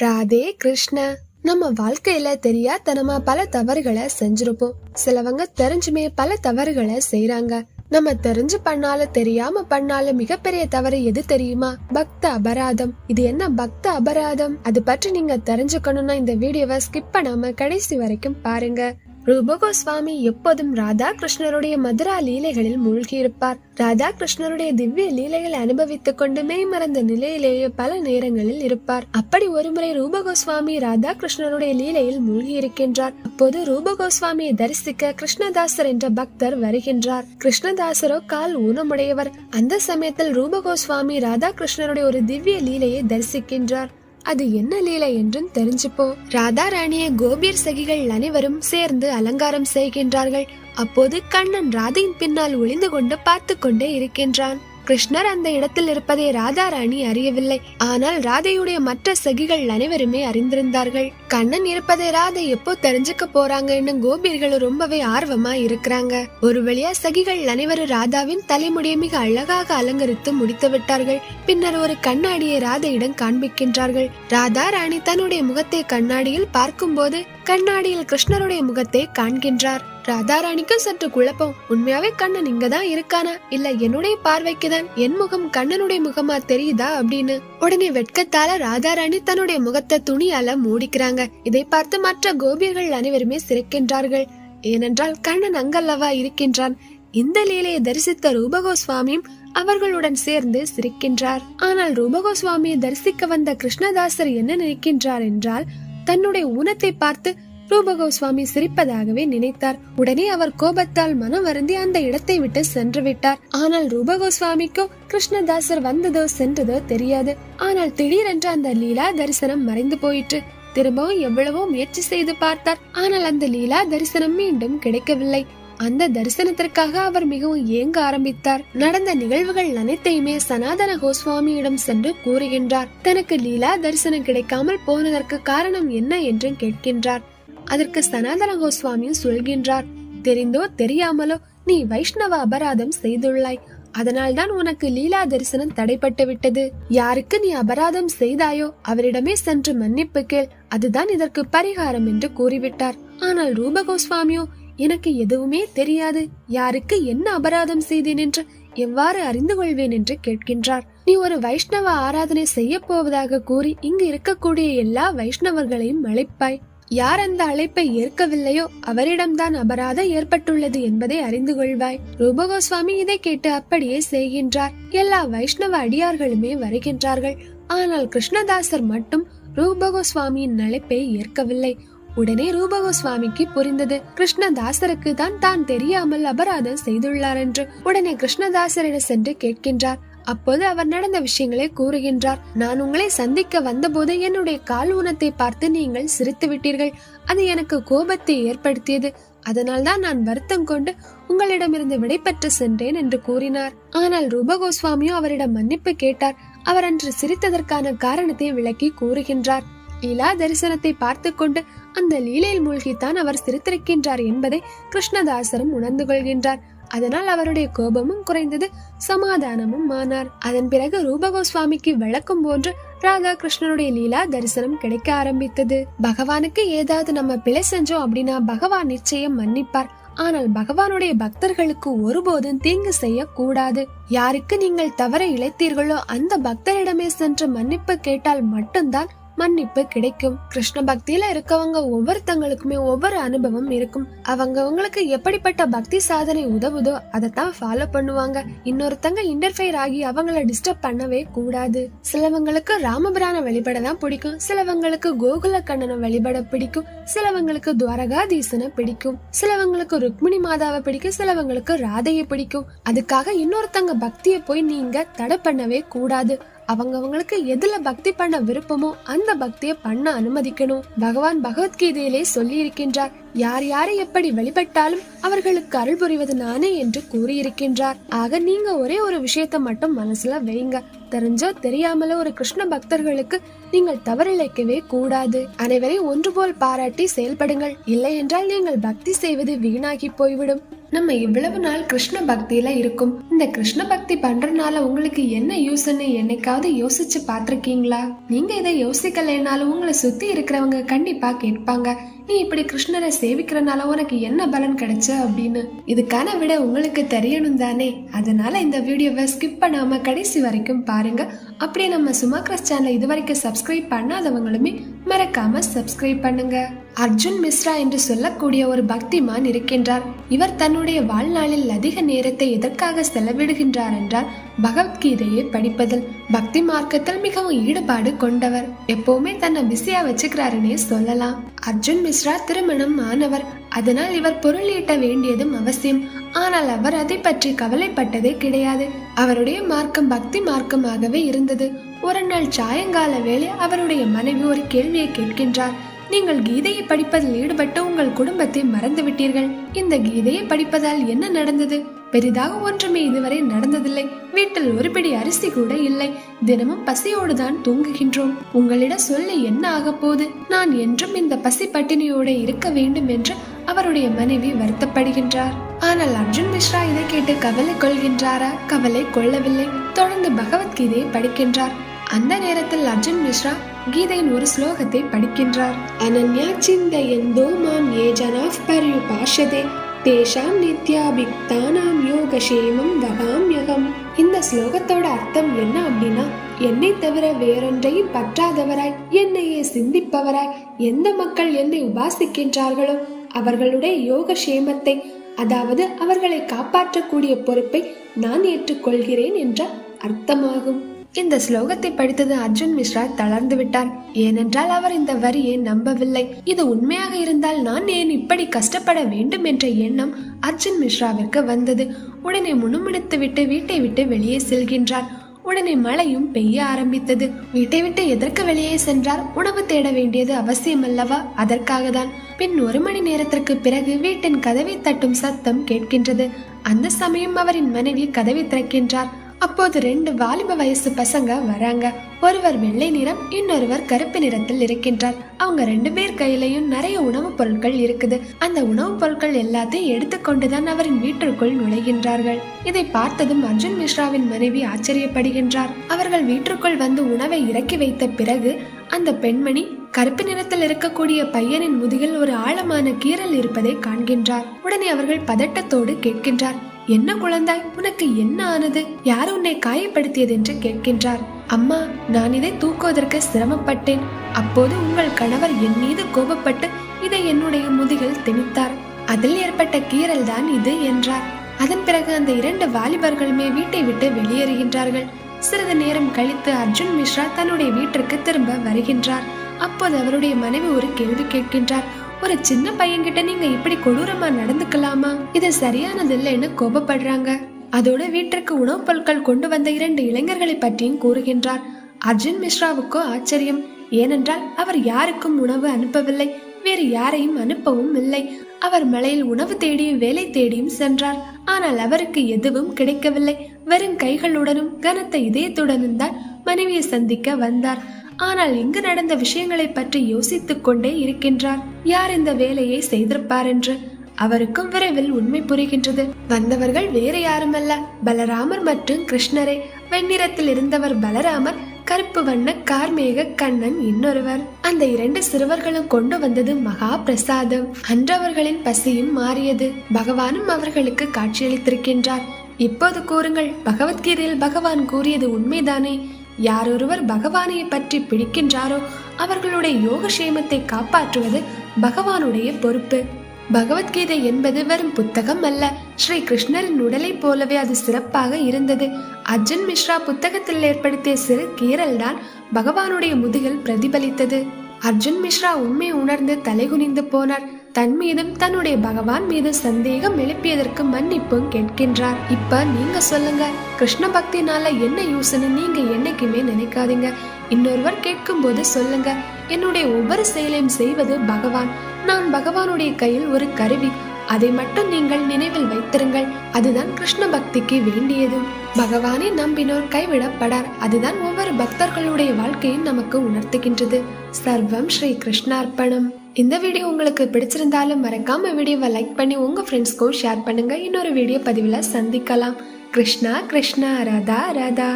ராதே கிருஷ்ண. நம்ம வாழ்க்கையில தெரியாதனமா பல தவறுகளை செஞ்சிருப்போம். சிலவங்க தெரிஞ்சுமே பல தவறுகளை செய்யறாங்க நம்ம தெரிஞ்சு பண்ணாலும் தெரியாம பண்ணாலும் மிகப்பெரிய தவறு எது தெரியுமா? பக்த அபராதம். இது என்ன பக்த அபராதம்? அது பற்றி நீங்க தெரிஞ்சுக்கணும்னா இந்த வீடியோவை ஸ்கிப் பண்ணாம கடைசி வரைக்கும் பாருங்க. ரூபகோஸ்வாமி எப்போதும் ராதா கிருஷ்ணருடைய மதுரா லீலைகளில் மூழ்கியிருப்பார். ராதா கிருஷ்ணருடைய திவ்ய லீலைகளை அனுபவித்துக் கொண்டு மெய்மறந்த நிலையிலேயே பல நேரங்களில் இருப்பார். அப்படி ஒருமுறை ரூபகோஸ்வாமி ராதா கிருஷ்ணருடைய லீலையில் மூழ்கி இருக்கின்றார் அப்போது ரூபகோஸ்வாமியை தரிசிக்க கிருஷ்ணதாசர் என்ற பக்தர் வருகின்றார். கிருஷ்ணதாசரோ கால் ஊனமுடையவர். அந்த சமயத்தில் ரூபகோஸ்வாமி ராதா கிருஷ்ணருடைய ஒரு திவ்ய லீலையை தரிசிக்கின்றார். அது என்ன லீலை என்றும் தெரிஞ்சுப்போம் ராதா ராணியை கோபியர் சகிகள் அனைவரும் சேர்ந்து அலங்காரம் செய்கின்றார்கள். அப்போது கண்ணன் ராதையின் பின்னால் ஒளிந்து கொண்டு பார்த்து கொண்டே இருக்கின்றான். கிருஷ்ணர் அந்த இடத்தில் இருப்பதை ராதா ராணி அறியவில்லை. ஆனால் ராதையுடைய மற்ற சகிகள் அனைவருமே அறிந்திருந்தார்கள். கண்ணன் இருப்பதை ராதை எப்போ தெரிஞ்சுக்க போறாங்கன்னு கோபியர்கள் ரொம்பவே ஆர்வமா இருக்கிறாங்க. ஒரு வழியா சகிகள் அனைவரும் ராதாவின் தலைமுடியை மிக அழகாக அலங்கரித்து முடித்து விட்டார்கள். பின்னர் ஒரு கண்ணாடியை ராதையிடம் காண்பிக்கின்றார்கள். ராதா ராணி தன்னுடைய முகத்தை கண்ணாடியில் பார்க்கும்போது கண்ணாடியில் கிருஷ்ணருடைய முகத்தை காண்கின்றார். ராதாராணிக்கு சற்று குழப்பம். உண்மையாவே கண்ணன் இங்கதான் இருக்கானா? இல்ல என்னுடைய பார்வைக்கு தான் என் முகம் கண்ணனுடைய முகமா தெரியுதா அப்படின்னு? உடனே வெட்கத்தால ராதாராணி தன்னுடைய முகத்தை துணியால மூடிக்கிறாங்க. இதை பார்த்து மற்ற கோபியர்கள் அனைவருமே சிரிக்கின்றார்கள். ஏனென்றால் கண்ணன் அங்கல்லவா இருக்கின்றான். இந்த லீலையை தரிசித்த ரூபகோஸ்வாமியும் அவர்களுடன் சேர்ந்து சிரிக்கின்றார். ஆனால் ரூபகோஸ்வாமியை தரிசிக்க வந்த கிருஷ்ணதாசர் என்ன நினைக்கின்றார் என்றால் தன்னுடைய ஊனத்தை பார்த்து ரூபகோஸ்வாமி சிரிப்பதாகவே நினைத்தார். உடனே அவர் கோபத்தால் மனம் வருந்தி அந்த இடத்தை விட்டு சென்று விட்டார் ஆனால் ரூபகோஸ்வாமிக்கோ கிருஷ்ணதாசர் வந்ததோ சென்றதோ தெரியாது. ஆனால் திடீரென்று அந்த லீலா தரிசனம் மறைந்து போயிற்று. திரும்பவும் எவ்வளவோ முயற்சி செய்து பார்த்தார். ஆனால் அந்த லீலா தரிசனம் மீண்டும் கிடைக்கவில்லை. அந்த தரிசனத்திற்காக அவர் மிகவும் ஏங்க ஆரம்பித்தார். நடந்த நிகழ்வுகள் அனைத்தையுமே சனாதன கோஸ்வாமியிடம் சென்று கூறுகின்றார். தனக்கு லீலா தரிசனம் கிடைக்காமல் போனதற்கு காரணம் என்ன என்று கேட்கின்றார். அதற்கு சனாதன கோஸ்வாமியும் சொல்கின்றார் தெரிந்தோ தெரியாமலோ நீ வைஷ்ணவ அபராதம் செய்துள்ளாய். அதனால்தான் உனக்கு லீலா தரிசனம் தடைப்பட்டு விட்டது யாருக்கு நீ அபராதம் செய்தாயோ அவரிடமே சென்று மன்னிப்பு கேள். அதுதான் இதற்கு பரிகாரம் என்று கூறிவிட்டார். ஆனால் ரூபகோஸ்வாமியோ எனக்கு எதுவுமே தெரியாது. யாருக்கு என்ன அபராதம் செய்தேன் என்று எவ்வாறு அறிந்து கொள்வேன் என்று கேட்கின்றார். நீ ஒரு வைஷ்ணவ ஆராதனை செய்ய போவதாக கூறி இங்கு இருக்கக்கூடிய எல்லா வைஷ்ணவர்களையும் அழைப்பாய். யார் அந்த அழைப்பை ஏற்கவில்லையோ அவரிடம்தான் அபராதம் ஏற்பட்டுள்ளது என்பதை அறிந்து கொள்வாய். ரூபகோஸ்வாமி இதை கேட்டு அப்படியே செய்கின்றார். எல்லா வைஷ்ணவ அடியார்களுமே வருகின்றார்கள். ஆனால் கிருஷ்ணதாசர் மட்டும் ரூபகோஸ்வாமியின் அழைப்பை ஏற்கவில்லை. உடனே ரூபகோஸ்வாமிக்கு புரிந்தது. கிருஷ்ணதாசருக்கு தான் தான் தெரியாமல் அபராதம் செய்துள்ளார் என்று. உடனே கிருஷ்ணதாசரிடம் சென்று கேட்கின்றார். அப்போது அவர் நடந்த விஷயங்களை கூறுகின்றார். நான் உங்களை சந்திக்க வந்தபோது என்னுடைய கால் ஊனத்தை பார்த்து நீங்கள் சிரித்து விட்டீர்கள். அது எனக்கு கோபத்தை ஏற்படுத்தியது. அதனால்தான் நான் வருத்தம் கொண்டு உங்களிடமிருந்து விடைபெற்று சென்றேன் என்று கூறினார். ஆனால் ரூபகோஸ்வாமியோ அவரிடம் மன்னிப்பு கேட்டார். அவர் அன்று சிரித்ததற்கான காரணத்தை விளக்கி கூறுகின்றார். லீலா தரிசனத்தை பார்த்து கொண்டு அந்த லீலையில் மூழ்கித்தான் அவர் சிரித்திருக்கின்றார் என்பதை கிருஷ்ணதாசரும் உணர்ந்து கொள்கின்றார். அதனால் அவருடைய கோபமும் குறைந்தது சமாதானமும் ஆனார். அதன் பிறகு ரூபகோஸ்வாமிக்கு விளக்கும் போன்று ராதா கிருஷ்ணனுடைய லீலா தரிசனம் கிடைக்க ஆரம்பித்தது. பகவானுக்கு ஏதாவது நம்ம பிழை செஞ்சோம் அப்படின்னா பகவான் நிச்சயம் மன்னிப்பார். ஆனால் பகவானுடைய பக்தர்களுக்கு ஒருபோதும் தீங்கு செய்ய கூடாது யாருக்கு நீங்கள் தவற இழைத்தீர்களோ அந்த பக்தரிடமே சென்று மன்னிப்பு கேட்டால் மட்டும்தான் மன்னிப்பு கிடைக்கும். கிருஷ்ண பக்தியில இருக்கவங்க ஒவ்வொருத்தங்களுக்குமே ஒவ்வொரு அனுபவம் இருக்கும். அவங்கவங்களுக்கு எப்படிப்பட்ட பக்தி சாதனை உதவுதோ அதைத்தான் ஃபாலோ பண்ணுவாங்க. இன்னொருத்தங்க இன்டர்ஃபைர் ஆகி அவங்கள டிஸ்டர்ப் பண்ணவே கூடாது. சிலவங்களுக்கு ராமபிரான வழிபட தான் பிடிக்கும். சிலவங்களுக்கு கோகுல கண்ணனை வழிபட பிடிக்கும். சிலவங்களுக்கு துவாரகாதீசனை பிடிக்கும். சிலவங்களுக்கு ருக்மிணி மாதாவை பிடிக்கும். சிலவங்களுக்கு ராதையை பிடிக்கும். அதுக்காக இன்னொருத்தங்க பக்தியை போய் நீங்க தடை பண்ணவே கூடாது. அவங்கவங்களுக்கு எதுல பக்தி பண்ண விருப்பமோ அந்த பக்தியை பண்ண அனுமதிக்கணும். பகவான் பகவத்கீதையிலே சொல்லி இருக்கின்றார் யார் யாரை எப்படி வழிபட்டாலும் அவர்களுக்கு அருள் புரிவது நானே என்று கூறியிருக்கின்றார். ஆக நீங்க ஒரே ஒரு விஷயத்த மட்டும் மனசுல வைங்க. தெரிஞ்சோ தெரியாமலோ ஒரு கிருஷ்ண பக்தர்களுக்கு நீங்கள் தவறிழைக்கவே கூடாது. அனைவரையும் ஒன்று போல் பாராட்டி செயல்படுங்கள். இல்லை என்றால் நீங்கள் பக்தி செய்வது வீணாகி போய்விடும். நம்ம இவ்வளவு நாள் கிருஷ்ண பக்தியில இருக்கும். இந்த கிருஷ்ண பக்தி பண்றதுனால உங்களுக்கு என்ன யூஸ்ன்னு என்னைக்காவது யோசிச்சு பார்த்திருக்கீங்களா? நீங்க இதை யோசிக்கலைனாலும் உங்களை சுத்தி இருக்கிறவங்க கண்டிப்பா கேட்பாங்க. நீ இப்படி கிருஷ்ணரை சேவிக்கிறனால உனக்கு என்ன பலன் கிடைச்ச அப்படின்னு? இதுக்கான விட உங்களுக்கு தெரியணும் தானே. அதனால இந்த வீடியோவை ஸ்கிப் பண்ணாம கடைசி வரைக்கும் பாருங்க. அப்படியே நம்ம சுமாக்ரஸ் சேனலை இது வரைக்கும் சப்ஸ்கிரைப் பண்ணாதவங்களுமே மறக்காம சப்ஸ்கிரைப் பண்ணுங்க. அர்ஜுன் மிஸ்ரா என்று சொல்லக்கூடிய ஒரு பக்திமான் இருக்கின்றார். இவர் தன்னுடைய வாழ்நாளில் அதிக நேரத்தை எதற்காக செலவிடுகின்றார் என்றால் பகவத்கீதையை படிப்பதில் பக்தி மார்க்கத்தில் மிகவும் ஈடுபாடு கொண்டவர். எப்பவுமே தன்னை பிஸியா வச்சுக்கிறாருன்னே சொல்லலாம். அர்ஜுன் மிஸ்ரா திருமணம் ஆனவர். அதனால் இவர் பொருள் ஈட்ட வேண்டியதும் அவசியம். ஆனால் அவர் அதை பற்றி கவலைப்பட்டதே கிடையாது. அவருடைய மார்க்கம் பக்தி மார்க்கமாகவே இருந்தது. ஒரு நாள் சாயங்கால வேளை அவருடைய மனைவி ஒரு கேள்வியை கேட்கின்றார். நீங்கள் கீதையை படிப்பதில் ஈடுபட்டு உங்கள் குடும்பத்தை மறந்து விட்டீர்கள் இந்த கீதையை படிப்பதால் என்ன நடந்தது? பெரிதாக ஒன்றுமே இதுவரை நடந்ததில்லை. வீட்டில் ஒரு பிடி அரிசி கூட இல்லை. தினமும் பசியோடு தான் தூங்குகின்றோம். உங்களிடம் சொல்லி என்ன ஆக போகுது? நான் என்றும் இந்த பசி பட்டினியோட இருக்க வேண்டும் என்று அவருடைய மனைவி வருத்தப்படுகின்றார். ஆனால் அர்ஜுன் மிஸ்ரா இதை கேட்டு கவலை கொள்கின்றாரா? கவலை கொள்ளவில்லை. தொடர்ந்து பகவத்கீதையை படிக்கின்றார். அந்த நேரத்தில் அர்ஜுன் மிஸ்ரா கீதையின் ஒரு ஸ்லோகத்தை படிக்கின்றார். அனன்யா சிந்தயந்தோ மாம் ஏ ஜனாஃப் பர்யுபாஷதே. தேஷாம் நித்யாபிக்தானாம் யோகஷேமம் வகாம்யகம் இந்த ஸ்லோகத்தோட அர்த்தம் என்ன அப்படின்னா என்னை தவிர வேறொன்றையும் பற்றாதவராய் என்னையே சிந்திப்பவராய் எந்த மக்கள் என்னை உபாசிக்கின்றார்களோ அவர்களுடைய யோக சேமத்தை அதாவது அவர்களை காப்பாற்றக்கூடிய பொறுப்பை நான் ஏற்றுக்கொள்கிறேன் என்ற அர்த்தமாகும். இந்த ஸ்லோகத்தை படித்தது அர்ஜுன் மிஸ்ரா தளர்ந்து விட்டார். ஏனென்றால் அவர் இந்த வரியை நம்பவில்லை. இது உண்மையாக இருந்தால் நான் ஏன் இப்படி கஷ்டப்பட வேண்டும் என்ற எண்ணம் அர்ஜுன் மிஸ்ராவிற்கு வந்தது. உடனே முணுமுணுத்து விட்டு வீட்டை விட்டு வெளியே செல்கின்றார். உடனே மழையும் பெய்ய ஆரம்பித்தது. வீட்டை விட்டு எதற்கு வெளியே சென்றார்? உணவு தேட வேண்டியது அவசியம் அல்லவா அதற்காக தான் பின் ஒரு மணி நேரத்திற்கு பிறகு வீட்டின் கதவை தட்டும் சத்தம் கேட்கின்றது. அந்த சமயம் அவரின் மனைவி கதவை திறக்கின்றார். அப்போது ரெண்டு வாலிப வயசு பசங்க வராங்க. ஒருவர் வெள்ளை நிறம் இன்னொருவர் கருப்பு நிறத்தில் இருக்கின்றார். அவங்க ரெண்டு பேர் கையிலையும் நிறைய உணவுப் பொருட்கள் இருக்குது. அந்த உணவுப் பொருட்கள் எல்லாத்தையும் எடுத்துக்கொண்டுதான் அவரின் வீட்டிற்குள் நுழைகின்றார்கள். இதை பார்த்ததும் அர்ஜுன் மிஸ்ராவின் மனைவி ஆச்சரியப்படுகின்றார். அவர்கள் வீட்டிற்குள் வந்து உணவை இறக்கி வைத்த பிறகு அந்த பெண்மணி கருப்பு நிறத்தில் இருக்கக்கூடிய பையனின் முதுகில் ஒரு ஆழமான கீறல் இருப்பதை காண்கின்றார். உடனே அவர்கள் பதட்டத்தோடு கேட்கின்றார். என்ன குழந்தாய் உனக்கு என்ன ஆனது? யார் உன்னை காயப்படுத்தியது என்று கேட்கின்றார். அம்மா நான் இதை தூக்குவதற்கு சிரமப்பட்டேன். அப்போது உங்கள் கணவர் என் மீது கோபப்பட்டு இதை என்னுடைய முதுகில் திணித்தார். அதில் ஏற்பட்ட கீறல் தான் இது என்றார். அதன் பிறகு அந்த இரண்டு வாலிபர்களுமே வீட்டை விட்டு வெளியேறுகின்றார்கள். சிறிது நேரம் கழித்து அர்ஜுன் மிஸ்ரா தன்னுடைய வீட்டிற்கு திரும்ப வருகின்றார். அப்போது அவருடைய மனைவி ஒரு கேள்வி கேட்கின்றார். ஒரு சின்ன பையன்கிட்ட நீங்க இப்படி கொடூரமா நடந்துக்கலாமா? இது சரியானது இல்லைன்னு கோபப்படுறாங்க. அதோட வீட்டிற்கு உணவுப் பொருட்கள் கொண்டு வந்த இரண்டு இளைஞர்களை பற்றியும் கூறுகின்றார். அர்ஜுன் மிஸ்ராவுக்கோ ஆச்சரியம். ஏனென்றால் அவர் யாருக்கும் உணவு அனுப்பவில்லை. வேறு யாரையும் அனுப்பவும் இல்லை. அவர் மலையில் உணவு தேடியும் வேலை தேடியும் சென்றார். ஆனால் அவருக்கு எதுவும் கிடைக்கவில்லை. வெறும் கைகளுடனும் கனத்த இதயத்துடனும் தான் மனைவியை சந்திக்க வந்தார். ஆனால் இங்கு நடந்த விஷயங்களை பற்றி யோசித்துக் கொண்டே இருக்கின்றார். யார் இந்த வேலையை செய்திருப்பார் என்று? அவருக்கும் விரைவில் உண்மை புரிகின்றது. வந்தவர்கள் வேறு யாருமல்ல. பலராமர் மற்றும் கிருஷ்ணரே. வெண்ணிறத்தில் இருந்தவர் பலராமர் கருப்பு வண்ண கார்மேக கண்ணன் இன்னொருவர். அந்த இரண்டு சிறுவர்களும் கொண்டு வந்தது மகா பிரசாதம் அன்றவர்களின் பசியும் மாறியது. பகவானும் அவர்களுக்கு காட்சியளித்திருக்கின்றார். இப்போது கூறுங்கள் பகவத்கீதையில் பகவான் கூறியது உண்மைதானே? யாரொருவர் பகவானை பற்றி பிடிக்கின்றாரோ அவர்களுடைய யோகக்ஷேமத்தை காப்பாற்றுவது பகவானுடைய பொறுப்பு. பகவத்கீதை என்பது வெறும் புத்தகம் அல்ல. ஸ்ரீ கிருஷ்ணரின் உடலை போலவே அது சிறப்பாக இருந்தது. அர்ஜுன் மிஸ்ரா புத்தகத்தில் ஏற்படுத்திய சிறு கீறல்தான் பகவானுடைய முதுகில் பிரதிபலித்தது. அர்ஜுன் மிஸ்ரா உண்மை உணர்ந்து தலைகுனிந்து போனார். தன் மீதும் தன்னுடைய பகவான் மீது சந்தேகம் எழுப்பியதற்கு மன்னிப்பும் கேட்கின்றார். இப்ப நீங்க சொல்லுங்க கிருஷ்ண பக்தினால என்ன யூஸ்ன்னு நீங்க என்னைக்குமே நினைக்காதீங்க. இன்னொருவர் கேட்கும் போது சொல்லுங்க என்னுடைய ஒவ்வொரு செயலையும் செய்வது பகவான். நான் பகவானுடைய கையில் ஒரு கருவி. அதை மட்டும் நீங்கள் நினைவில் வைத்திருங்கள். அதுதான் கிருஷ்ண பக்திக்கு வேண்டியது. பகவானை நம்பினோர் கைவிடப்படார். அதுதான் ஒவ்வொரு பக்தர்களுடைய வாழ்க்கையும் நமக்கு உணர்த்துகின்றது. சர்வம் ஸ்ரீ கிருஷ்ணார்ப்பணம். இந்த வீடியோ உங்களுக்கு பிடிச்சிருந்தாலும் மறக்காம வீடியோவை லைக் பண்ணி உங்கள் ஃப்ரெண்ட்ஸ்க்கும் ஷேர் பண்ணுங்கள் இன்னொரு வீடியோ பதிவில் சந்திக்கலாம். கிருஷ்ணா கிருஷ்ணா ராதா ராதா.